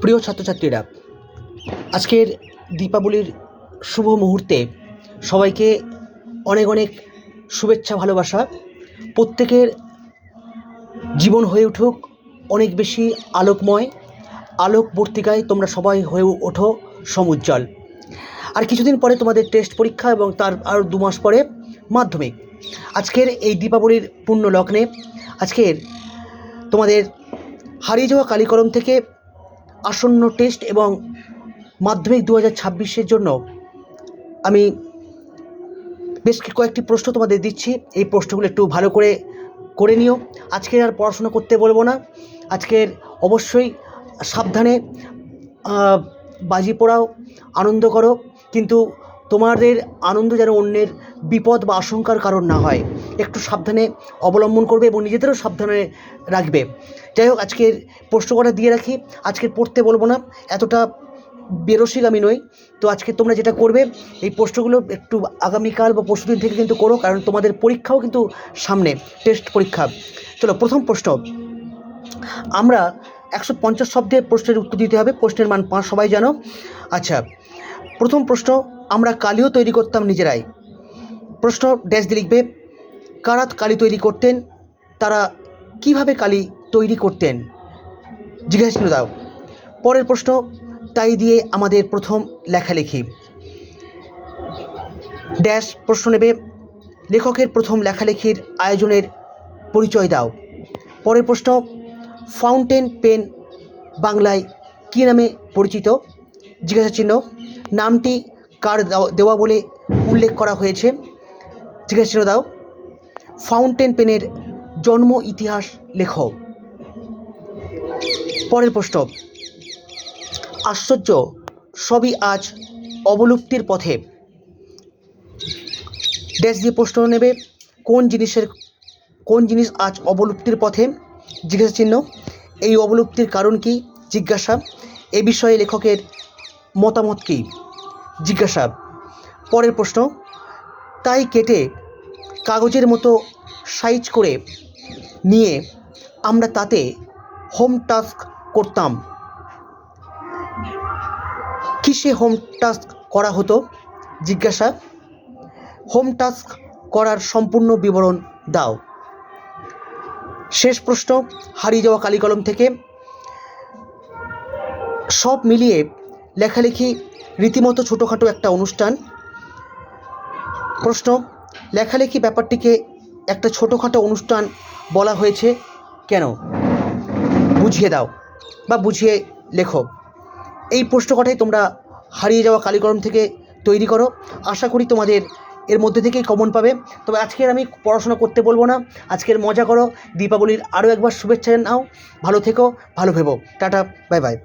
প্রিয় ছাত্রছাত্রীরা, আজকের দীপাবলির শুভ মুহূর্তে সবাইকে অনেক অনেক শুভেচ্ছা, ভালোবাসা। প্রত্যেকের জীবন হয়ে উঠুক, অনেক বেশি আলোকময়, আলোকবর্তিকায় তোমরা সবাই হয়ে ওঠো সমুজ্জ্বল। আর কিছুদিন পরে তোমাদের টেস্ট পরীক্ষা এবং তার আর দু মাস পরে মাধ্যমিক। আজকের এই দীপাবলির পূর্ণ লগ্নে আজকের তোমাদের হারিয়ে যাওয়া কালিকলম থেকে আসন্ন টেস্ট এবং মাধ্যমিক দু হাজার ছাব্বিশের জন্য আমি বেশ কয়েকটি প্রশ্ন তোমাদের দিচ্ছি। এই প্রশ্নগুলো একটু ভালো করে করে নিও। আজকে আর পড়াশোনা করতে বলব না। আজকের অবশ্যই সাবধানে বাজি পোড়াও, আনন্দ করো। কিন্তু তোমাদের আনন্দ যেন অন্যের বিপদ বা আশঙ্কার কারণ না হয়। একটু সাবধানে অবলম্বন করবে এবং নিজেদেরও সাবধানে রাখবে। যাই হোক, আজকের প্রশ্ন কটা দিয়ে রাখি। আজকের পড়তে বলব না, এতটা বেরসিক আমি নই। তো আজকে তোমরা যেটা করবে, এই প্রশ্নগুলো একটু আগামীকাল বা পরশুদিন থেকে কিন্তু করো, কারণ তোমাদের পরীক্ষাও কিন্তু সামনে, টেস্ট পরীক্ষা। চলো, প্রথম প্রশ্ন। আমরা একশো পঞ্চাশ শব্দে প্রশ্নের উত্তর দিতে হবে, প্রশ্নের মান পাঁচ, সবাই জানো। আচ্ছা প্রথম প্রশ্ন আমরা কালিও তৈরি করতাম নিজেরাই। প্রশ্ন ড্যাশ দিয়ে লিখবে কারা কালি তৈরি করতেন, তারা কীভাবে কালি তৈরি করতেন? জিজ্ঞাসা চিহ্ন দাও পরের প্রশ্ন, তাই দিয়ে আমাদের প্রথম লেখালেখি। ড্যাশ প্রশ্ন নেবে, লেখকের প্রথম লেখালেখির আয়োজনের পরিচয় দাও। পরের প্রশ্ন, ফাউন্টেন পেন বাংলায় কী নামে পরিচিত? জিজ্ঞাসা চিহ্ন, নামটি কার দেওয়া- বলে উল্লেখ করা হয়েছে। জিজ্ঞাসা চিহ্ন দাও। ফাউন্টেন পেনের জন্ম ইতিহাস লেখ। পরের প্রশ্ন। আশ্চর্য, সবই আজ অবলুপ্তির পথে। ড্যাশ দিয়ে প্রশ্ন নেবে, কোন জিনিসের, কোন জিনিস আজ অবলুপ্তির পথে? জিজ্ঞাসা চিহ্ন, এই অবলুপ্তির কারণ কি? জিজ্ঞাসা। এ বিষয়ে লেখকের মতামত কী? জিজ্ঞাসা পরের প্রশ্ন, তাই কেটে কাগজের মতো সাইজ করে নিয়ে আমরা তাতে হোম টাস্ক করতাম। কিসে হোম টাস্ক করা হতো? জিজ্ঞাসা হোম টাস্ক করার সম্পূর্ণ বিবরণ দাও। শেষ প্রশ্ন, হারিয়ে যাওয়া কালিকলম থেকে সব মিলিয়ে লেখালেখি রীতিমতো ছোটোখাটো একটা অনুষ্ঠান। প্রশ্ন, লেখালেখি ব্যাপারটিকে একটা ছোটোখাটো অনুষ্ঠান বলা হয়েছে কেন? বুঝিয়ে দাও বা বুঝিয়ে লেখো। এই প্রশ্ন কটাই তোমরা হারিয়ে যাওয়া কালিকলম থেকে তৈরি করো। আশা করি তোমাদের এর মধ্যে থেকেই কমন পাবে। তবে আজকের আমি পড়াশোনা করতে বলব না। আজকের মজা করো। দীপাবলির আরও একবার শুভেচ্ছা নাও ভালো থেকো, ভালো ভেবো। Tata bye bye